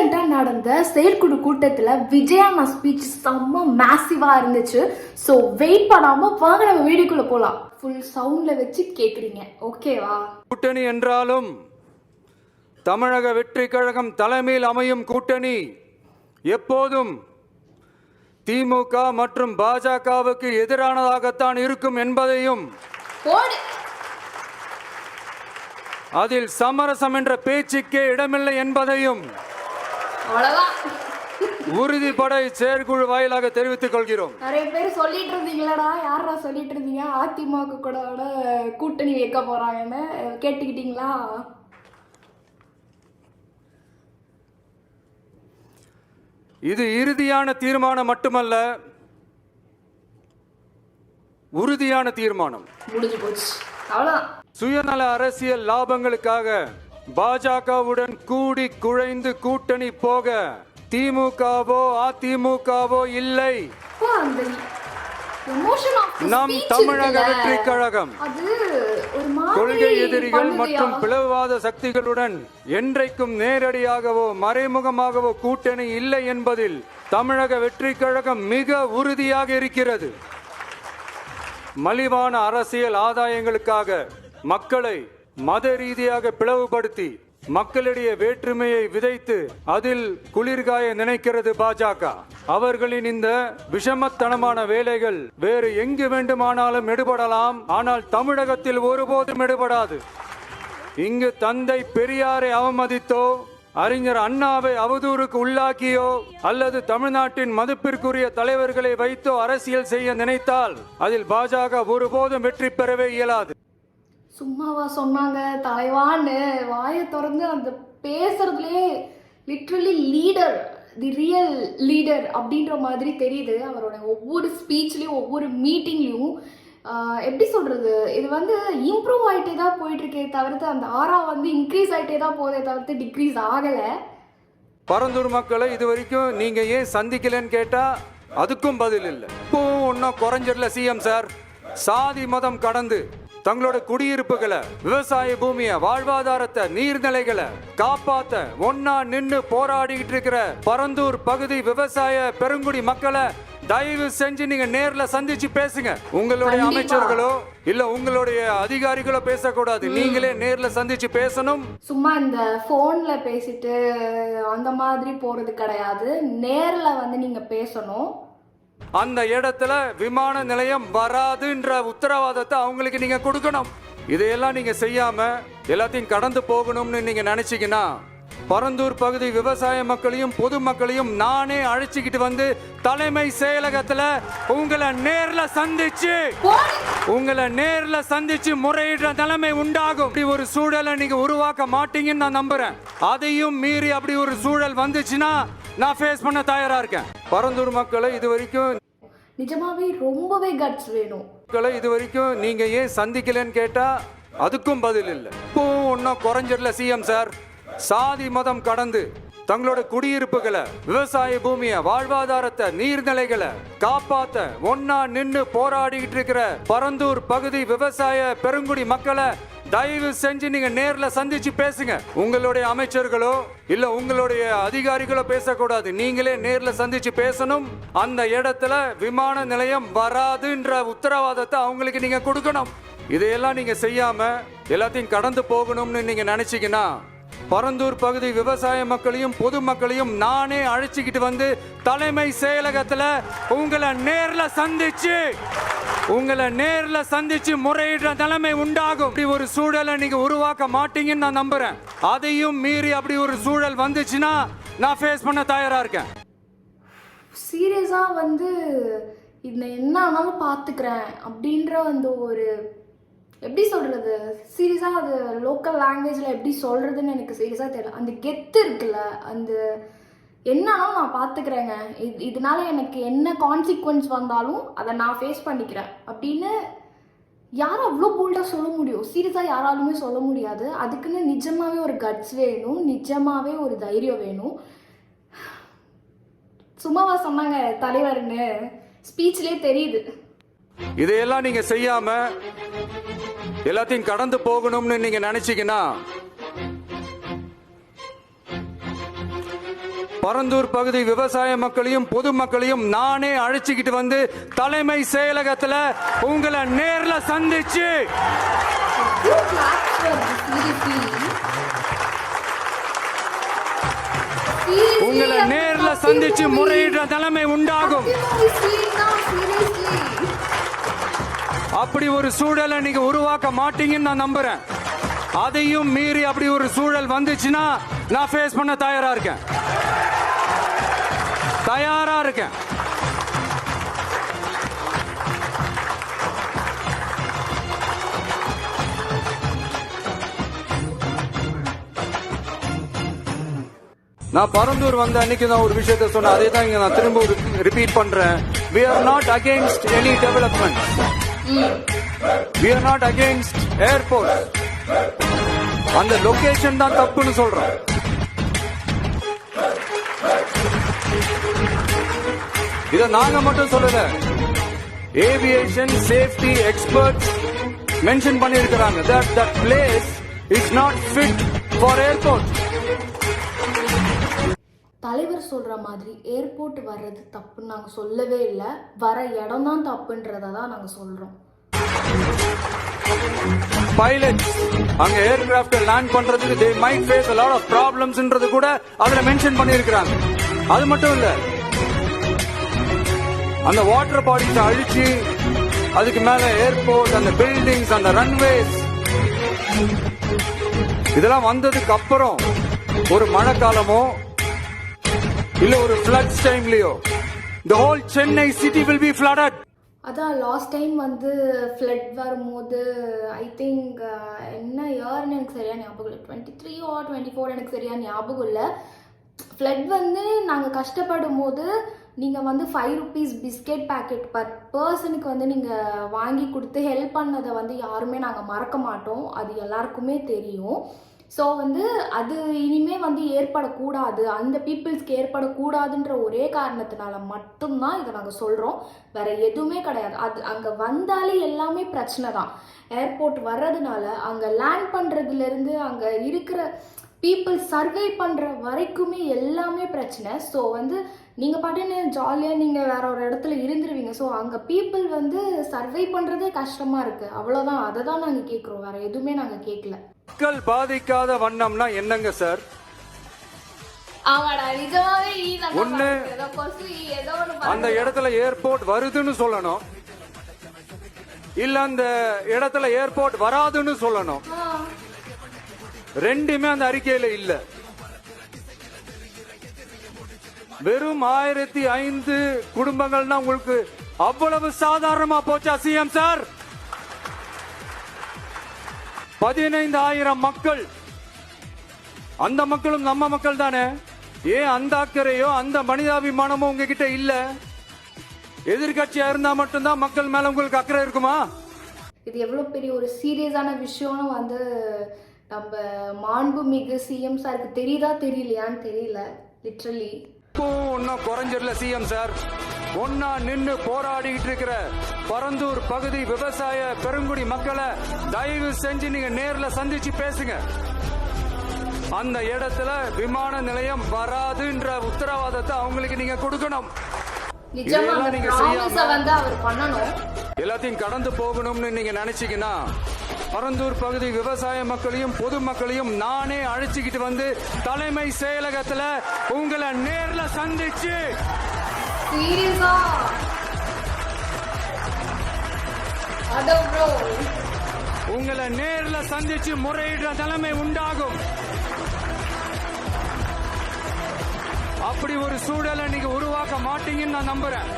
ரீசெண்டா நடந்த செயற்குழு கூட்டத்துல விஜயாண்ணா ஸ்பீச் செம்ம மேசிவா இருந்துச்சு. ஸோ வெயிட் பண்ணாம வாங்க நம்ம வீடியோக்குள்ள போலாம். ஃபுல் சவுண்ட்ல வச்சு கேக்குறீங்க. ஓகேவா கூட்டணி என்றாலும் தமிழக வெற்றி கழகம் தலைமையில் அமையும் கூட்டணி எப்போதும் திமுக மற்றும் பாஜகவுக்கு எதிரானதாகத்தான் இருக்கும் என்பதையும் அதில் சமரசம் என்ற பேச்சுக்கே இடமில்லை என்பதையும் அவ்வளவுதான். உறுதிப்பட செயற்குழு வாயிலாக தெரிவித்துக் கொள்கிறோம். நிறைய பேர் சொல்லிட்டு இருந்தீங்களடா யாரா சொல்லிட்டு இருந்தீங்க? அதிமுக கூட கூட்டணி வைக்க போறாங்கன்னு கேட்டுக்கிட்டீங்களா? இது இறுதியான தீர்மானம் மட்டுமல்ல உறுதியான தீர்மானம். முடிஞ்சு போச்சு. அவ்வளவுதான். சுயநல அரசியல் லாபங்களுக்காக பாஜகவுடன் கூடி குழைந்து கூட்டணி போக திமுகவோ அதிமுகவோ இல்லை. நம் தமிழக வெற்றி கழகம். கொள்கை எதிரிகள்? மற்றும் பிளவுவாத சக்திகளுடன் என்றைக்கும் நேரடியாகவோ மறைமுகமாகவோ கூட்டணி இல்லை என்பதில் தமிழக வெற்றி கழகம் மிக உறுதியாக இருக்கிறது. மலிவான அரசியல் ஆதாயங்களுக்காக மக்களை மத ரீதியாக பிளவுபடுத்தி மக்களிடையே வேற்றுமையை விதைத்து அதில் குளிர்காய நினைக்கிறது பாஜக. அவர்களின் இந்த விஷமத்தனமான வேலைகள் வேறு எங்கு வேண்டுமானாலும் எடுபடலாம். ஆனால் தமிழகத்தில் ஒருபோதும் எடுபடாது. இங்கு தந்தை பெரியாரை அவமதித்தோ அறிஞர் அண்ணாவை அவதூறுக்கு உள்ளாக்கியோ அல்லது தமிழ்நாட்டின் மதிப்பிற்குரிய தலைவர்களை வைத்தோ அரசியல் செய்ய நினைத்தால் அதில் பாஜக ஒருபோதும் வெற்றி பெறவே இயலாது. சும்மாவா சொன்னாங்க தலைவான்னு வாயை திறந்து அந்த பேசுறதுலே literally leader the real leader அப்படின்ற மாதிரி தெரியுது. அவரோட ஒவ்வொரு ஸ்பீச்லேயும் ஒவ்வொரு மீட்டிங்லேயும் எப்படி சொல்கிறது இது வந்து இம்ப்ரூவ் ஆகிட்டே தான் போயிட்டுருக்கே தவிர்த்து அந்த ஆறா வந்து இன்க்ரீஸ் ஆகிட்டே தான் போதே தவிர்த்து டிக்ரீஸ் ஆகலை. பரந்தூர் மக்களை இது வரைக்கும் நீங்கள் ஏன் சந்திக்கலன்னு கேட்டால் அதுக்கும் பதில் இல்லை. இப்போவும் ஒன்றும் குறைஞ்சிடல சிஎம் சார் சாதி மதம் கடந்து தங்களோட குடியிருப்புகளை விவசாய பூமியை வாழ்வாதாரத்தை நீர்நிலைகளை காப்பாத்த ஒன்னா நின்னு போராடிக்கிட்டு இருக்கிற பரந்தூர் பகுதி விவசாய பெருங்குடி மக்களை தயவு செஞ்சு நீங்க நேர்ல சந்திச்சு பேசுங்க. உங்களுடைய. அமைச்சர்களோ இல்ல உங்களுடைய அதிகாரிகளோ பேசக்கூடாது. நீங்களே நேர்ல சந்திச்சு பேசணும். சும்மா இந்த ஃபோனில் பேசிட்டு அந்த மாதிரி போகிறது கிடையாது. நேரில் வந்து நீங்கள் பேசணும். அந்த இடத்துல விமான நிலையம் வராதுன்ற உத்தரவாதத்தை அவங்களுக்கு நீங்க கொடுக்கணும். இதையெல்லாம் நீங்க செய்யாம எல்லாத்தையும் கடந்து போகணும்னு நீங்க நினைச்சீங்கன்னா பரந்தூர் பகுதி விவசாய மக்களையும் பொதுமக்களையும் நானே அழைச்சிக்கிட்டு வந்து தலைமை செயலகத்துல உங்களை நேர்ல சந்திச்சு உங்களை நேர்ல சந்திச்சு முறையிடுற நிலைமை உண்டாகும். அப்படி ஒரு சூழலை நீங்க உருவாக்க மாட்டீங்கன்னு நான் நம்புறேன். அதையும் மீறி அப்படி ஒரு சூழல் வந்துச்சுன்னா நான் ஃபேஸ் பண்ண தயாரா இருக்கேன். பரந்தூர் மக்களை இது வரைக்கும் நிஜமாவே ரொம்பவே கட்ஸ் வேணும். மக்களை இது வரைக்கும் நீங்க ஏன் சந்திக்கலன்னு கேட்டா அதுக்கும் பதில் இல்லை. இப்பவும் ஒன்றும் குறைஞ்சிடல சிஎம் சார் சாதி மதம் கடந்து தங்களோட குடியிருப்புகளை விவசாய பூமியை வாழ்வாதாரத்தை நீர்நிலைகளை காப்பாத்த ஒன்னா நின்னு போராடிக்கிட்டு இருக்கிற பரந்தூர் பகுதி விவசாய பெருங்குடி மக்களை தயவு செஞ்சு நீங்க நேர்ல சந்திச்சு பேசுங்க. உங்களுடைய அமைச்சர்களோ இல்ல உங்களுடைய அதிகாரிகளோ பேசக்கூடாது. நீங்களே நேர்ல சந்திச்சு பேசணும். அந்த இடத்துல விமான நிலையம் வராதுன்ற உத்தரவாதத்தை அவங்களுக்கு நீங்க கொடுக்கணும். இதையெல்லாம் நீங்க செய்யாம எல்லாத்தையும் கடந்து போகணும்னு நீங்க நினைச்சீங்கன்னா பரந்தூர் பகுதி விவசாய மக்களையும் பொதுமக்களையும் நானே அழைச்சிக்கிட்டு வந்து தலைமை செயலகத்தில் உங்களை நேரில் சந்திச்சு உங்களை நேரில் சந்திச்சு முறையிடுற நிலைமை உண்டாகும். அப்படி ஒரு சூழலை நீங்க உருவாக்க மாட்டீங்கன்னு நான் நம்புறேன். அதையும் மீறி அப்படி ஒரு சூழல் வந்துச்சுன்னா நான் ஃபேஸ் பண்ண தயாரா இருக்கேன். சீரியஸாக வந்து இந்த என்ன ஆனாலும் பார்த்துக்கிறேன் அப்படின்ற அந்த ஒரு எப்படி சொல்கிறது சீரியஸாக அது லோக்கல் லாங்குவேஜில் எப்படி சொல்கிறதுன்னு எனக்கு சீரியஸாக தெரியல. அந்த கெத்து இருக்குல்ல அந்த என்னாலும் நான் பார்த்துக்கிறேங்க இது இதனால எனக்கு என்ன கான்சிக்வன்ஸ் வந்தாலும் அதை நான் ஃபேஸ் பண்ணிக்கிறேன். அப்படின்னு யாரும் அவ்வளோ போல்டாக சொல்ல முடியும். சீரியஸாக யாராலுமே சொல்ல முடியாது. அதுக்குன்னு நிஜமாகவே ஒரு கட்ஸ் வேணும். நிஜமாகவே ஒரு தைரியம் வேணும். சும்மாவா சொன்னாங்க தலைவர்னு ஸ்பீச்லேயே தெரியுது. இதையெல்லாம் நீங்கள் செய்யாமல் எல்லாத்தையும் கடந்து போகணும்னு நீங்க நினைச்சீங்கன்னா பரந்தூர் பகுதி விவசாய மக்களையும் பொதுமக்களையும் நானே அழைச்சிக்கிட்டு வந்து தலைமை செயலகத்துல உங்களை நேர்ல சந்திச்சு. உங்களை நேர்ல சந்திச்சு முறையிடுற தலைமை உண்டாகும். அப்படி ஒரு சூழலை நீங்க உருவாக்க மாட்டீங்கன்னு நான் நம்புறேன். அதையும் மீறி அப்படி ஒரு சூழல் வந்துச்சுன்னா நான் ஃபேஸ் பண்ண தயாரா இருக்கேன். தயாரா இருக்கேன். நான் பரந்தூர் வந்த அன்னைக்கு நான் ஒரு விஷயத்த சொன்னேன். அதே தான் இங்க நான் திரும்ப ரிப்பீட் பண்றேன். We are not against any development we are not against airport அந்த லொகேஷன் தான் தப்புன்னு சொல்றோம். இத நாங்க மட்டும் சொல்லல. ஏவியேஷன் சேஃப்டி எக்ஸ்பர்ட்ஸ் மென்ஷன் பண்ணியிருக்கிறாங்க that that place is not fit for airport தலைவர் சொல்கிற மாதிரி ஏர்போர்ட் வர்றது தப்புன்னு நாங்கள் சொல்லவே இல்லை. வர இடம் தான் தப்புன்றத தான் நாங்கள் சொல்கிறோம் பைலட் அங்க ஏர்கிராஃப்ட் லேண்ட் பண்றதுக்கு they might face a lot of problemsன்றது கூட அதுல மென்ஷன் பண்ணியிருக்கிறாங்க. அது மட்டும் இல்ல அந்த வாட்டர் பாடிஸ் அழிச்சு அதுக்கு மேல ஏர்போர்ட் அந்த பில்டிங்ஸ் அந்த ரன்வேஸ் இதெல்லாம் வந்ததுக்கு அப்புறம் ஒரு மழைக்காலமோ இல்ல ஒரு ஃப்ளட் டைம்லயோ the whole Chennai city will be flooded. அதான் லாஸ்ட் டைம் வந்து ஃப்ளட் வரும்போது ஐ திங்க் என்ன இயர்னு எனக்கு சரியா ஞாபகம் இல்லை. Twenty three or twenty four எனக்கு சரியாக ஞாபகம் இல்லை. ஃப்ளட் வந்து நாங்கள் கஷ்டப்படும் போது நீங்கள் வந்து five rupees biscuit packet per பர்சனுக்கு வந்து நீங்கள் வாங்கி கொடுத்து ஹெல்ப் பண்ணதை வந்து யாருமே நாங்கள் மறக்க மாட்டோம். அது எல்லாருக்குமே தெரியும். ஸோ வந்து அது இனிமே வந்து ஏற்படக்கூடாது. அந்த பீப்புள்ஸ்க்கு ஏற்படக்கூடாதுன்ற ஒரே காரணத்தினால மட்டும்தான் இதை நாங்கள் சொல்கிறோம் வேற எதுவுமே கிடையாது. அது அங்கே வந்தாலே எல்லாமே பிரச்சனை தான். ஏர்போர்ட் வர்றதுனால அங்கே லேண்ட் பண்ணுறதுலேருந்து அங்கே இருக்கிற பீப்புள் சர்வே பண்ணுற வரைக்குமே எல்லாமே பிரச்சனை. ஸோ வந்து நீங்கள் பாட்டுன்னு ஜாலியாக நீங்கள் வேற ஒரு இடத்துல இருந்துருவீங்க. ஸோ அங்கே பீப்புள் வந்து சர்வை பண்ணுறதே கஷ்டமாக இருக்குது அவ்வளோதான் அதை தான் நாங்கள் கேட்குறோம் வேறு எதுவுமே நாங்கள் கேட்கல மக்கள் பாதிக்காத வண்ணம்னா என்னங்க சார் ஒண்ணு, அந்த இடத்துல ஏர்போர்ட் வருதுன்னு சொல்லணும். இல்ல அந்த இடத்துல ஏர்போர்ட் வராதுன்னு சொல்லணும். ரெண்டுமே அந்த அறிக்கையில இல்ல. வெறும் ஆயிரத்தி ஐந்து குடும்பங்கள்னா உங்களுக்கு அவ்வளவு சாதாரணமா போச்சா சிஎம் சார் பதினைந்து ஆயிரம் மக்கள். அந்த மக்களும் நம்ம மக்கள் தானே? ஏன் அந்த அக்கறையோ அந்த மனிதாபிமானமோ உங்ககிட்ட இல்ல? எதிர்கட்சியா இருந்தா மட்டும்தான் மக்கள் மேல உங்களுக்கு அக்கறை இருக்குமா? இது எவ்வளோ பெரிய ஒரு சீரியஸான விஷயம்னு வந்து நம்ம மாண்புமிகு சிஎம் சாருக்கு தெரியுதா தெரியலையான்னு தெரியல லிட்ரலி இப்போ ஒன்னும் குறைஞ்சிடல சிஎம் சார் ஒன்னா நின்னு போராடிட்டு இருக்கிற பரந்தூர் பகுதி விவசாய பெருங்குடி மக்களை தயவு செஞ்சு நீங்க நேர்ல சந்திச்சு பேசுங்க. அந்த இடத்துல விமான நிலையம் வராதுன்ற உத்தரவாதத்தை அவங்களுக்கு நீங்க கொடுக்கணும். எல்லாத்தையும் கடந்து போகணும்னு நீங்க நினைச்சீங்கன்னா பரந்தூர் பகுதி விவசாய மக்களையும் பொதுமக்களையும் நானே அழைச்சிக்கிட்டு வந்து தலைமை செயலகத்துல உங்களை நேர்ல சந்திச்சு. உங்களை நேர்ல சந்திச்சு முறையிடுற நிலைமை உண்டாகும். அப்படி ஒரு சூழலை நீங்க உருவாக்க மாட்டீங்கன்னு நான் நம்புறேன்.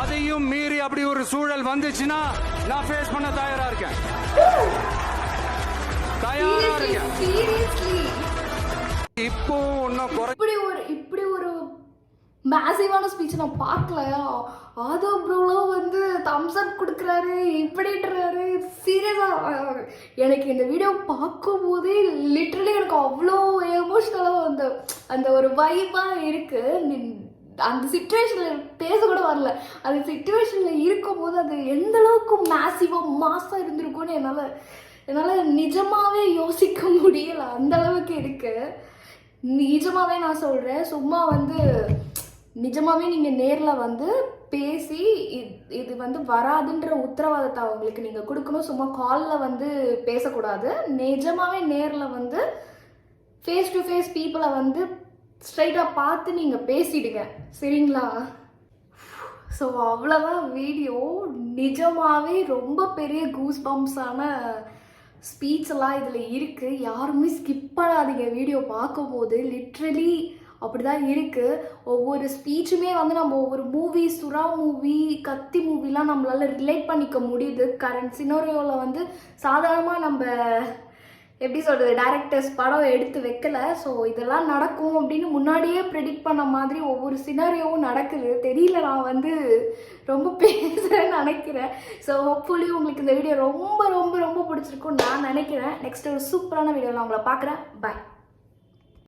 அதையும் மீறி அப்படி ஒரு சூழல் வந்துச்சுன்னா நான் ஃபேஸ் பண்ண தயாரா இருக்கேன். தயாரா இருக்கேன். இப்போ ஒன்னும் இப்படி ஒரு இப்படி ஒரு மேசிவான ஸ்பீச் நான் பார்க்கல ஆதோ ப்ரோலாம் வந்து தம்ஸ் அப் கொடுக்குறாரு இப்படின்றாரு. சீரியஸாக எனக்கு இந்த வீடியோ பார்க்கும்போதே லிட்ரலி எனக்கு அவ்வளோ எமோஷ்னலாக அந்த அந்த ஒரு வைப்பாக இருக்குது அந்த சுச்சுவேஷனில் பேச கூட வரல. அந்த சுச்சுவேஷனில் இருக்கும்போது அது எந்த அளவுக்கு மேசிவாக மாசாக இருந்திருக்கும்னு என்னால் என்னால் நிஜமாகவே யோசிக்க முடியலை. அந்த அளவுக்கு இருக்குது நிஜமாகவே நான் சொல்கிறேன் சும்மா வந்து நிஜமாகவே நீங்கள் நேரில் வந்து பேசி இது இது வந்து வராதுன்ற உத்தரவாதத்தை அவங்களுக்கு நீங்கள் கொடுக்கணும். சும்மா காலில் வந்து பேசக்கூடாது. நிஜமாகவே நேரில் வந்து ஃபேஸ் டு ஃபேஸ் பீப்புளை வந்து ஸ்ட்ரைட்டாக பார்த்து நீங்கள் பேசிடுங்க. சரிங்களா? ஸோ அவ்வளோதான் வீடியோ நிஜமாகவே ரொம்ப பெரிய கூஸ் பம்ப்ஸான ஸ்பீச் எல்லாம் இதில் இருக்குது யாருமே ஸ்கிப் பண்ணாதீங்க வீடியோ பார்க்கும்போது. லிட்ரலி அப்படி தான் இருக்குது ஒவ்வொரு ஸ்பீச்சுமே வந்து நம்ம ஒவ்வொரு மூவி சுறா மூவி கத்தி மூவிலாம் நம்மளால் ரிலேட் பண்ணிக்க முடியுது. கரண்ட் சினோரியோவில் வந்து சாதாரணமாக நம்ம எப்படி சொல்கிறது டேரக்டர்ஸ் படம் எடுத்து வைக்கல. ஸோ இதெல்லாம் நடக்கும் அப்படின்னு முன்னாடியே ப்ரெடிக்ட் பண்ண மாதிரி ஒவ்வொரு சினாரியோவும் நடக்குது. தெரியல நான் வந்து ரொம்ப பேசுகிறேன்னு நினைக்கிறேன். ஸோ ஹோப்ஃபுல்லி உங்களுக்கு இந்த வீடியோ ரொம்ப ரொம்ப ரொம்ப பிடிச்சிருக்கும் நான் நினைக்கிறேன். நெக்ஸ்ட் ஒரு சூப்பரான வீடியோ நான் உங்களை பார்க்குறேன். பாய்